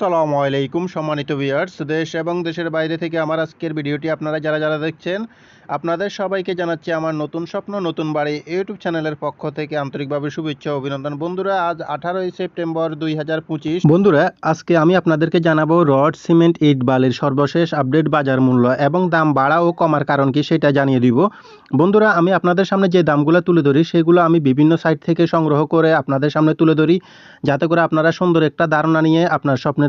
আসসালামু আলাইকুম, সম্মানিত ভিউয়ার্স দেশ এবং দেশের বাইরে থেকে আমার আজকের ভিডিওটি আপনারা যারা যারা দেখছেন, আপনাদের সবাইকে জানাচ্ছি আমার নতুন স্বপ্ন, নতুন বাড়ি ইউটিউব চ্যানেলের পক্ষ থেকে আন্তরিকভাবে শুভেচ্ছা অভিনন্দন। বন্ধুরা, আজ আঠারোই সেপ্টেম্বর দুই হাজার পঁচিশ। বন্ধুরা, আজকে আমি আপনাদেরকে জানাব রড, সিমেন্ট, ইট, বালির সর্বশেষ আপডেট বাজার মূল্য এবং দাম বাড়া ও কমার কারণ কি সেটা জানিয়ে দিব। বন্ধুরা, আমি আপনাদের সামনে যে দামগুলো তুলে ধরি, সেগুলো আমি বিভিন্ন সাইট থেকে সংগ্রহ করে আপনাদের সামনে তুলে ধরি, যাতে করে আপনারা সুন্দর একটা ধারণা নিয়ে আপনার স্বপ্নের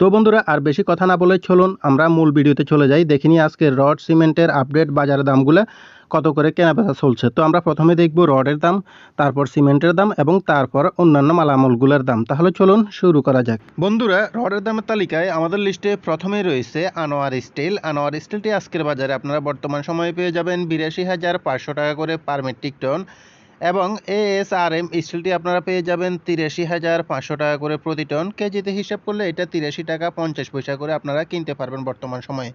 তো বন্ধুরা, আর বেশি কথা না বলে চলুন, আমরা মূল ভিডিওতে চলে যাই। দেখে নিই আজকে রড সিমেন্টের আপডেট বাজারের দামগুলো কত করে কেনাবেচা চলছে। তো আমরা প্রথমে দেখব রডের দাম, তারপর সিমেন্টের দাম এবং তারপর অন্যান্য মালামালগুলোর দাম। তাহলে চলুন শুরু করা যাক। বন্ধুরা, রডের দামের তালিকায় আমাদের লিস্টে প্রথমেই রয়েছে আনোয়ার স্টিল। আনোয়ার স্টিলটি আজকের বাজারে আপনারা বর্তমান সময়ে পেয়ে যাবেন বিরাশি হাজার পাঁচশো টাকা করে পার মেট্রিক টন। এবং এএসআরএম স্টিলটি আপনারা পেয়ে যাবেন তিরাশি হাজার পাঁচশো টাকা করে প্রতি টন। কেজিতে হিসাব করলে এটা তিরাশি টাকা পঞ্চাশ পয়সা করে আপনারা কিনতে পারবেন বর্তমান সময়ে।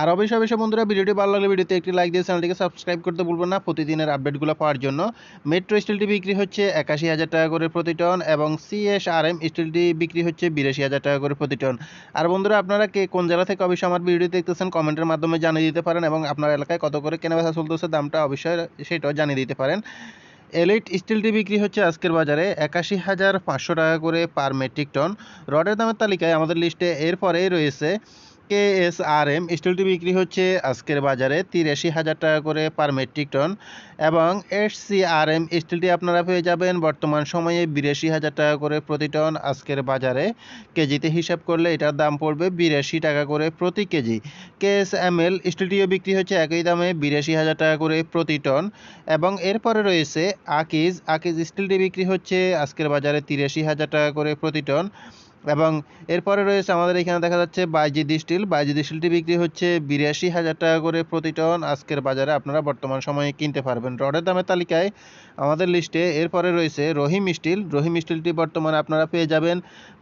আর অবশ্যই অবশ্যই বন্ধুরা, ভিডিওটি ভালো লাগলে ভিডিওতে একটি লাইক দিয়ে চ্যানেলটিকে সাবস্ক্রাইব করতে ভুলবেন না। প্রতিদিনের আপডেটগুলো পাওয়ার জন্য মেট্রো স্টিলটি বিক্রি হচ্ছে একাশি হাজার টাকা করে প্রতি টন এবং সিএসআরএম স্টিলটি বিক্রি হচ্ছে বিরাশি হাজার টাকা করে প্রতি টন। আর বন্ধুরা, আপনারা কে কোন জেলা থেকে অবশ্যই আমার ভিডিও দেখতেছেন কমেন্টের মাধ্যমে জানিয়ে দিতে পারেন এবং আপনার এলাকায় কত করে কেনাবেচা চলতেছে, দামটা অবশ্যই সেটাও জানিয়ে দিতে পারেন। এলিট স্টিলটি বিক্রি হচ্ছে আজকের বাজারে একাশি হাজার পাঁচশো টাকা করে পার মেট্রিক টন রডের দামের তালিকায় আমাদের লিস্টে এরপরেই রয়েছে কে এস আর এম স্টিলটি বিক্রি হচ্ছে আজকের বাজারে তিরাশি হাজার টাকা করে পার মেট্রিক টন এবং এস সি আর এম স্টিলটি আপনারা পেয়ে যাবেন বর্তমান সময়ে বিরাশি হাজার টাকা করে প্রতি টন আজকের বাজারে। কেজিতে হিসাব করলে এটার দাম পড়বে বিরাশি টাকা করে প্রতি KG. K S M L স্টিলটিও বিক্রি হচ্ছে একই দামে বিরাশি হাজার টাকা করে প্রতি টন এবং এরপরে রয়েছে আকিজ। আকিজ স্টিলটি বিক্রি হচ্ছে আজকের বাজারে তিরাশি হাজার টাকা করে প্রতি টন এবং এরপরে রয়েছে আমাদের এখানে দেখা যাচ্ছে বাইজিদ স্টিল। বাইজিদ স্টিলটি বিক্রি হচ্ছে বিরাশি হাজার টাকা করে প্রতি টন। আজকের বাজারে আপনারা বর্তমান সময়ে কিনতে পারবেন। রডের দামের তালিকায় আমাদের লিস্টে এরপরে রয়েছে রহিম স্টিল। রহিম স্টিলটি বর্তমানে আপনারা পেয়ে যাবেন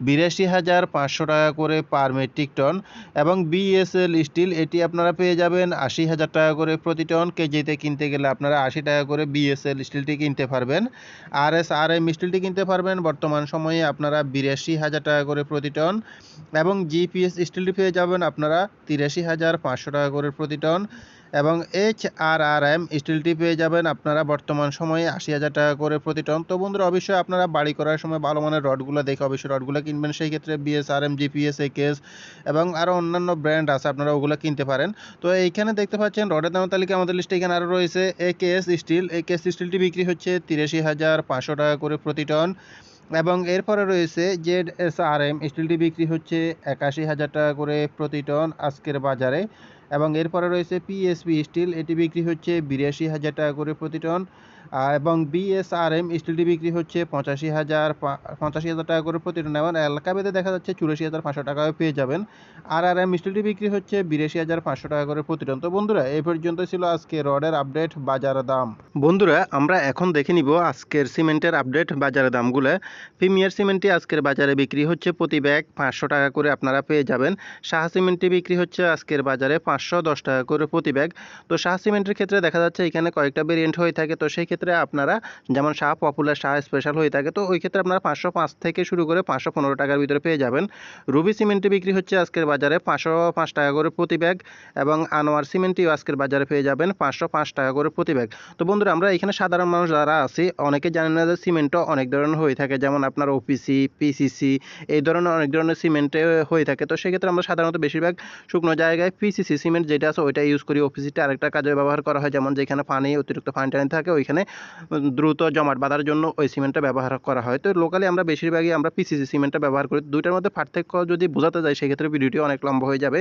বিরাশি হাজার পাঁচশো টাকা করে পার মেট্রিক টন এবং বিএসএল স্টিল, এটি আপনারা পেয়ে যাবেন আশি হাজার টাকা করে প্রতি টন। কেজিতে কিনতে গেলে আপনারা আশি টাকা করে বিএসএল স্টিলটি কিনতে পারবেন। আর এস আর এম স্টিলটি কিনতে পারবেন। বর্তমান সময়ে আপনারা বিরাশি হাজার টাকা করে প্রতি টন এবং জিপিএস স্টিলটি পেয়ে যাবেন আপনারা তিরাশি হাজার পাঁচশো টাকা করে প্রতি টন এবং এইচ আর আর এম স্টিলটি পেয়ে যাবেন আপনারা বর্তমান সময়ে আশি হাজার টাকা করে প্রতি টন। তো বন্ধুরা, অবশ্যই আপনারা বাড়ি করার সময় ভালো মানের রডগুলো দেখে অবশ্যই রডগুলো কিনবেন। সেই ক্ষেত্রে B S R M, GPS AKS এবং আরও অন্যান্য ব্র্যান্ড আছে, আপনারা ওগুলো কিনতে পারেন। তো এইখানে দেখতে পাচ্ছেন, রডের দামের তালিকা আমাদের লিস্টে এখানে আরও রয়েছে একেএস স্টিল। একেএস স্টিলটি বিক্রি হচ্ছে তিরাশি হাজার পাঁচশো টাকা করে প্রতি টন। এবং এরপরে রয়েছে জেড এস আর এম স্টিলটি বিক্রি হচ্ছে একাশি হাজার টাকা করে প্রতি টন আজকের বাজারে। এবং এরপরে রয়েছে পিএসপি স্টিল, এটি বিক্রি হচ্ছে বিরাশি হাজার টাকা করে প্রতি টন। এবং বিএসআরএম স্টিলটি বিক্রি হচ্ছে পঁচাশি হাজার পঁচাশি হাজার টাকা করে প্রতি টন এবং এলাকা ভেদে দেখা যাচ্ছে চুরাশি হাজার পাঁচশো টাকায় পেয়ে যাবেন। আর আর এম স্টিলটি বিক্রি হচ্ছে বিরাশি হাজার পাঁচশো টাকা করে প্রতি টন তো বন্ধুরা, এই পর্যন্ত ছিল আজকে রডের আপডেট বাজার দাম। বন্ধুরা, আমরা এখন দেখে নিব আজকের সিমেন্টের আপডেট বাজারের দামগুলো। প্রিমিয়ার সিমেন্টটি আজকের বাজারে বিক্রি হচ্ছে প্রতি ব্যাগ পাঁচশো টাকা করে আপনারা পেয়ে যাবেন। শাহ সিমেন্টটি বিক্রি হচ্ছে আজকের বাজারে পাঁচশো দশ টাকা করে প্রতি ব্যাগ। তো শাহ সিমেন্টের ক্ষেত্রে দেখা যাচ্ছে এখানে কয়েকটা ভেরিয়েন্ট হয়ে থাকে। তো সেই ক্ষেত্রে ক্ষেত্রে আপনারা যেমন শাহ পপুলার শাহ স্পেশাল হয়ে থাকে, তো ওই ক্ষেত্রে আপনারা পাঁচশো পাঁচ থেকে শুরু করে পাঁচশো পনেরো টাকার ভিতরে পেয়ে যাবেন। রুবি সিমেন্টে বিক্রি হচ্ছে আজকের বাজারে পাঁচশো পাঁচ টাকা করে প্রতি ব্যাগ এবং আনোয়ার সিমেন্টটিও আজকের বাজারে পেয়ে যাবেন পাঁচশো পাঁচ টাকা করে প্রতি ব্যাগ। তো বন্ধুরা, আমরা এখানে সাধারণ মানুষ যারা আছি, অনেকে জানেন না যে সিমেন্টও অনেক ধরনের হয়ে থাকে, যেমন আপনার ওপিসি পিসিসি এই ধরনের অনেক ধরনের সিমেন্টে হয়ে থাকে। তো সেক্ষেত্রে আমরা সাধারণত বেশিরভাগ শুকনো জায়গায় পিসিসি সিমেন্ট যেটা আছে, ওইটা ইউজ করি। ওপিসিটা আরেকটা কাজে ব্যবহার করা হয়, যেমন যেখানে পানি, অতিরিক্ত পানি টানি থাকে, ওইখানে দ্রুত জমাট বাঁধার জন্য ওই সিমেন্টটা ব্যবহার করা হয়। তো লোকালি আমরা বেশিরভাগই আমরা পিসিসি সিমেন্টটা ব্যবহার করি। দুইটার মধ্যে পার্থক্য যদি বোঝাতে যাই, সেক্ষেত্রে ভিডিওটি অনেক লম্বা হয়ে যাবে।